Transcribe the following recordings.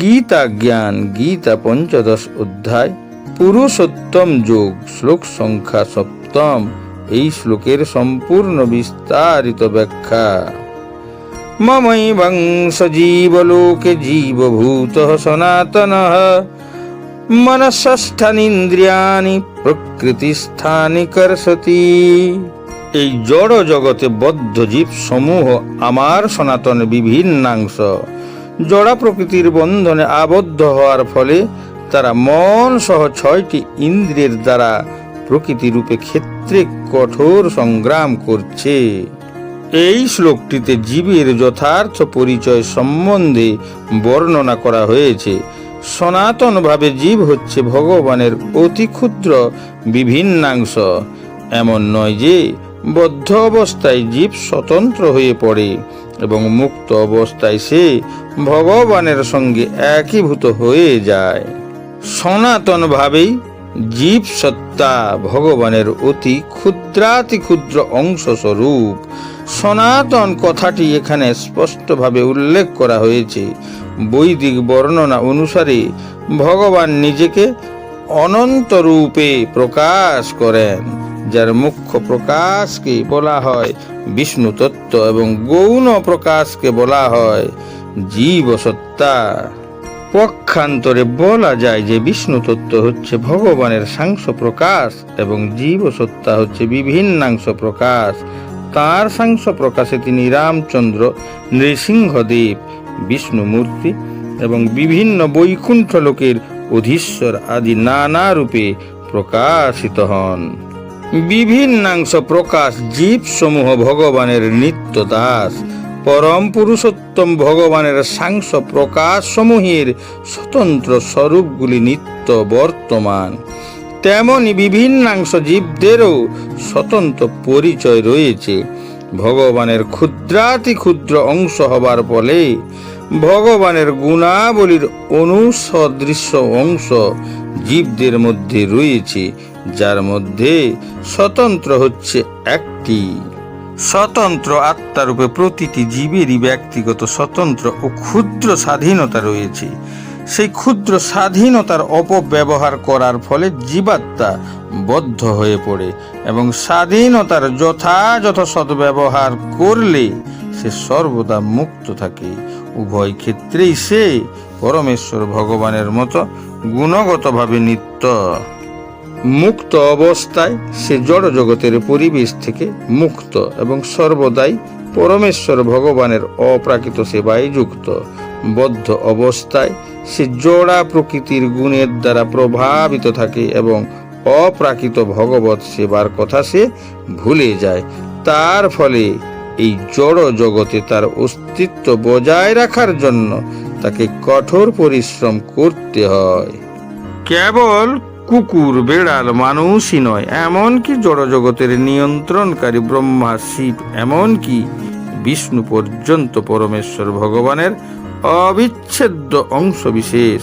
গীতা জ্ঞান গীতা পঞ্চদশ অধ্যায়, পুরুষোত্তম যোগ, শ্লোক সংখ্যা সপ্তম, এই শ্লোকের সম্পূর্ণ বিস্তারিত ব্যাখ্যা। মমৈ বংশ জীবলোকে জীবভূত সনাতন। মনষষ্ঠানীন্দ্রিয়ানি প্রকৃতিস্থানি কর্ষতি। এই জড় জগতে বদ্ধ জীব সমূহ আমার সনাতন বিভিন্নাংশ। জড়া প্রকৃতির বন্ধনে আবদ্ধ হওয়ার ফলে তারা মন সহ ছয়টি ইন্দ্রিয়ের দ্বারা প্রকৃতি রূপে ক্ষেত্রে কঠোর সংগ্রাম করছে। এই শ্লোকটিতে জীবের যথার্থ পরিচয় সম্বন্ধে বর্ণনা করা হয়েছে। সনাতনভাবে জীব হচ্ছে ভগবানের অতি ক্ষুদ্র বিভিন্নাংশ। এমন নয় যে বদ্ধ অবস্থায় জীব স্বতন্ত্র হয়ে পড়ে। এবং মুক্ত অবস্থায় সে ভগবানের সঙ্গে একীভূত হয়ে যায়। সনাতনভাবেই জীব সত্তা ভগবানের অতি ক্ষুদ্রাতি ক্ষুদ্র অংশ স্বরূপ সনাতন কথাটি এখানে স্পষ্টভাবে উল্লেখ করা হয়েছে। বৈদিক বর্ণনা অনুসারে ভগবান নিজেকে অনন্তরূপে প্রকাশ করেন। যার মুখ্য প্রকাশকে বলা হয় বিষ্ণু তত্ত্ব এবং গৌণ প্রকাশকে বলা হয় জীবসত্তা। পক্ষান্তরে বলা যায় যে বিষ্ণু তত্ত্ব হচ্ছে ভগবানের সাংস প্রকাশ এবং জীবসত্তা হচ্ছে বিভিন্নাংশ প্রকাশ। তার সাংস প্রকাশে তিনি রামচন্দ্র, নৃসিংহদেব বিষ্ণু মূর্তি এবং বিভিন্ন বৈকুণ্ঠ লোকের অধীশ্বর আদি নানা রূপে প্রকাশিত হন। বিভিন্নাংশ প্রকাশ জীব সমূহ ভগবানের নিত্য দাস পরম পুরুষোত্তম ভগবানের সাংস প্রকাশ সমূহের স্বতন্ত্র স্বরূপগুলি নিত্য বর্তমান। তেমনি বিভিন্নাংশ জীবদেরও স্বতন্ত্র পরিচয় রয়েছে। ভগবানের ক্ষুদ্রাতি ক্ষুদ্র অংশ হবার ফলে ভগবানের গুণাবলীর অনুসদৃশ্য অংশ জীবদের মধ্যে রয়েছে। যার মধ্যে স্বতন্ত্র হচ্ছে একটি। স্বতন্ত্র আত্মারূপে প্রতিটি জীবেরই ব্যক্তিগত স্বতন্ত্র ও ক্ষুদ্র স্বাধীনতা রয়েছে। সেই ক্ষুদ্র স্বাধীনতার অপব্যবহার করার ফলে জীবাত্মা বদ্ধ হয়ে পড়ে এবং স্বাধীনতার যথাযথ সদ্ব্যবহার করলে সে সর্বদা মুক্ত থাকে। উভয় ক্ষেত্রেই সে পরমেশ্বর ভগবানের মতো গুণগতভাবে নিত্য। মুক্ত অবস্থায় সে জড় জগতের পরিবেশ থেকে মুক্ত এবং সর্বদাই পরমেশ্বর ভগবানের অপ্রাকৃত সেবায় যুক্ত। বদ্ধ অবস্থায় সে জোড়া প্রকৃতির গুণের দ্বারা প্রভাবিত থাকে এবং অপ্রাকৃত ভগবত সেবার কথা সে ভুলে যায়। তার ফলে এই জড় জগতে তার অস্তিত্ব বজায় রাখার জন্য তাকে কঠোর পরিশ্রম করতে হয়। কেবল কুকুর, বেড়াল, মানুষই নয়, এমনকি জড়জগতের নিয়ন্ত্রণকারী ব্রহ্মা শিব এমনকি বিষ্ণু পর্যন্ত পরমেশ্বর ভগবানের অবিচ্ছেদ্য অংশ বিশেষ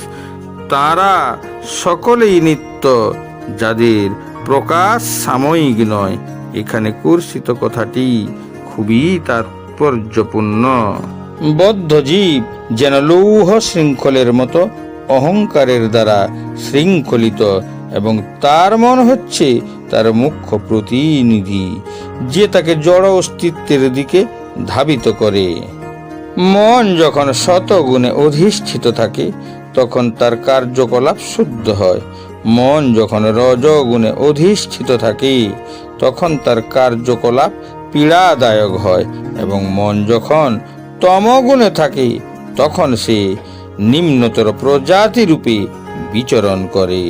তারা সকলেই নিত্য, যাদের প্রকাশ সাময়িক নয়। এখানে কুর্ষিত কথাটি খুবই তাৎপর্যপূর্ণ। বদ্ধ জীব যেন লৌহ শৃঙ্খলের মতো অহংকারের দ্বারা শৃঙ্খলিত এবং তার মন হচ্ছে তার মুখ্য প্রতিনিধি, যে তাকে জড় অস্তিত্বের দিকে ধাবিত করে। মন যখন শতগুণে অধিষ্ঠিত থাকে, তখন তার কার্যকলাপ শুদ্ধ হয়। মন যখন রজগুণে অধিষ্ঠিত থাকে, তখন তার কার্যকলাপ পীড়াদায়ক হয় এবং মন যখন তমগুণে থাকে, তখন সে নিম্নতর প্রজাতি রূপে বিচরণ করে।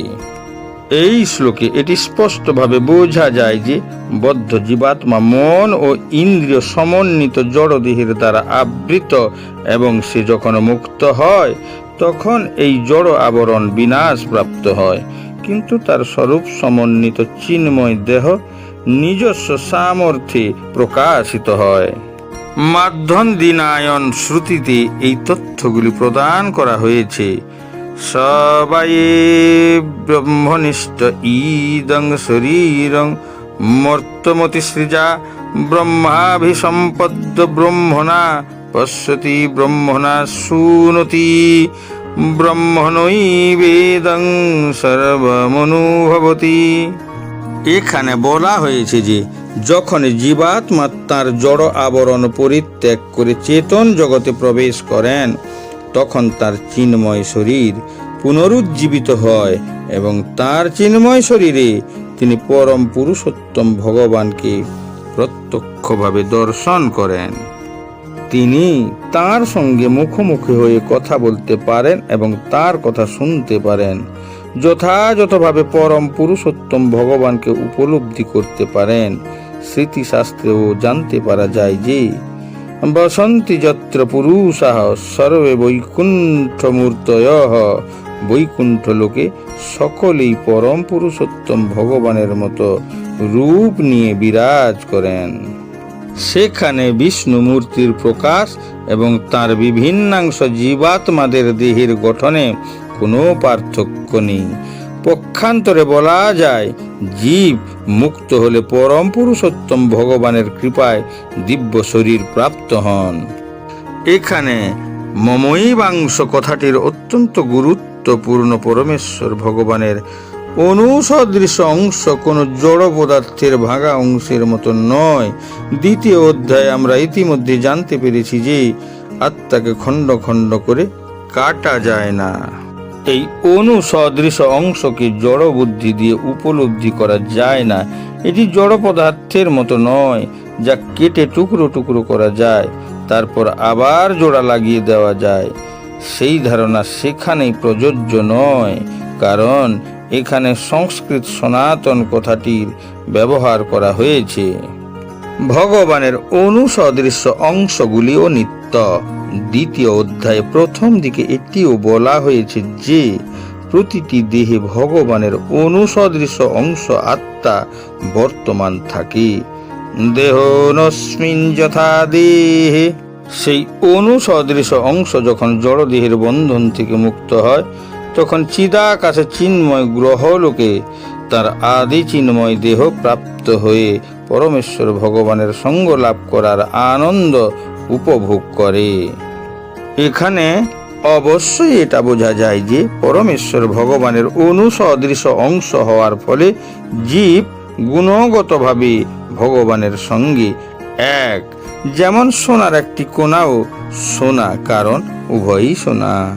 এই শ্লোকে এটি স্পষ্টভাবে বোঝা যায় যে বদ্ধ জীবাত্মা মন ও ইন্দ্রিয় সমন্বিত জড়দেহের দ্বারা আবৃত এবং সে যখন মুক্ত হয়, তখন এই জড় আবরণ বিনাশ প্রাপ্ত হয়। কিন্তু তার স্বরূপ সমন্বিত চিন্ময় দেহ নিজস্ব সামর্থ্যে প্রকাশিত হয়। মাধ্যম দিনায়ন শ্রুতিতে এই তথ্যগুলি প্রদান করা হয়েছে। সবাই ব্রহ্মনিষ্ঠ ইদং শরীরং মর্তমতি সৃজা ব্রহ্মাভিসম্পদ্য ব্রহ্মণা পশ্যতি ব্রহ্মণা শুনতি ব্রহ্মণই বেদং সর্বমনুভবতি। এখানে বলা হয়েছে যে, যখন জীবাত্মা তার জড় আবরণ পরিত্যাগ করে চেতন জগতে প্রবেশ করেন তখন তার চিন্ময় শরীর পুনরুজ্জীবিত হয় এবং তার চিন্ময় শরীরে তিনি পরম পুরুষোত্তম ভগবানকে প্রত্যক্ষভাবে দর্শন করেন। তিনি তার সঙ্গে মুখোমুখি হয়ে কথা বলতে পারেন এবং তার কথা শুনতে পারেন। যথাযথভাবে পরম পুরুষোত্তম ভগবানকে উপলব্ধি করতে পারেন। স্মৃতিশাস্ত্রেও জানতে পারা যায় যে বসন্তি যত্র পুরুষাহ, সর্বে বৈকুণ্ঠ মূর্তয় বৈকুণ্ঠ লোকে সকলেই পরম পুরুষোত্তম ভগবানের মতো রূপ নিয়ে বিরাজ করেন। সেখানে বিষ্ণু মূর্তির প্রকাশ এবং তার বিভিন্নাংশ জীবাত্মাদের দেহের গঠনে কোনো পার্থক্য নেই। পক্ষান্তরে বলা যায়, জীব মুক্ত হলে পরম পুরুষোত্তম ভগবানের কৃপায় দিব্য শরীর প্রাপ্ত হন। এখানে মমৈবাংশ কথাটির অত্যন্ত গুরুত্বপূর্ণ পরমেশ্বর ভগবানের অনুসদৃশ অংশ কোনো জড় পদার্থের ভাঙা অংশের মতো নয়। দ্বিতীয় অধ্যায়ে আমরা ইতিমধ্যে জানতে পেরেছি যে আত্মাকে খণ্ড খণ্ড করে কাটা যায় না। এই অনুসদৃশ অংশকে জড় বুদ্ধি দিয়ে উপলব্ধি করা যায় না। এটি জড় পদার্থের মতো নয়, যা কেটে টুকরো টুকরো করা যায়, তারপর আবার জোড়া লাগিয়ে দেওয়া যায়। সেই ধারণা সেখানেই প্রযোজ্য নয়, কারণ এখানে সংস্কৃত সনাতন কথাটির ব্যবহার করা হয়েছে। ভগবানের অনুসদৃশ্য অংশগুলিও নিত্য। দ্বিতীয় অধ্যায়ে প্রথম দিকে এটিও বলা হয়েছে যে, প্রতিটি দেহে ভগবানের অনুসদৃশ্য অংশ আত্মা বর্তমান থাকে। দেহ নস্মিন যথা দেহে। সেই অনুসদৃশ অংশ যখন জড়দেহের বন্ধন থেকে মুক্ত হয়, তখন চিদাকাশে চিন্ময় গ্রহলোকে তার আদি চিন্ময় দেহ প্রাপ্ত হয়ে পরমেশ্বর ভগবানের সঙ্গ লাভ করার আনন্দ উপভোগ করে। এখানে অবশ্যই এটা বোঝা যায় যে পরমেশ্বর ভগবানের অনুসদৃশ অংশ হওয়ার ফলে জীব গুণগতভাবে ভগবানের সঙ্গে এক। যেমন সোনার একটি কোনাও সোনা, কারণ উভয়ই সোনা।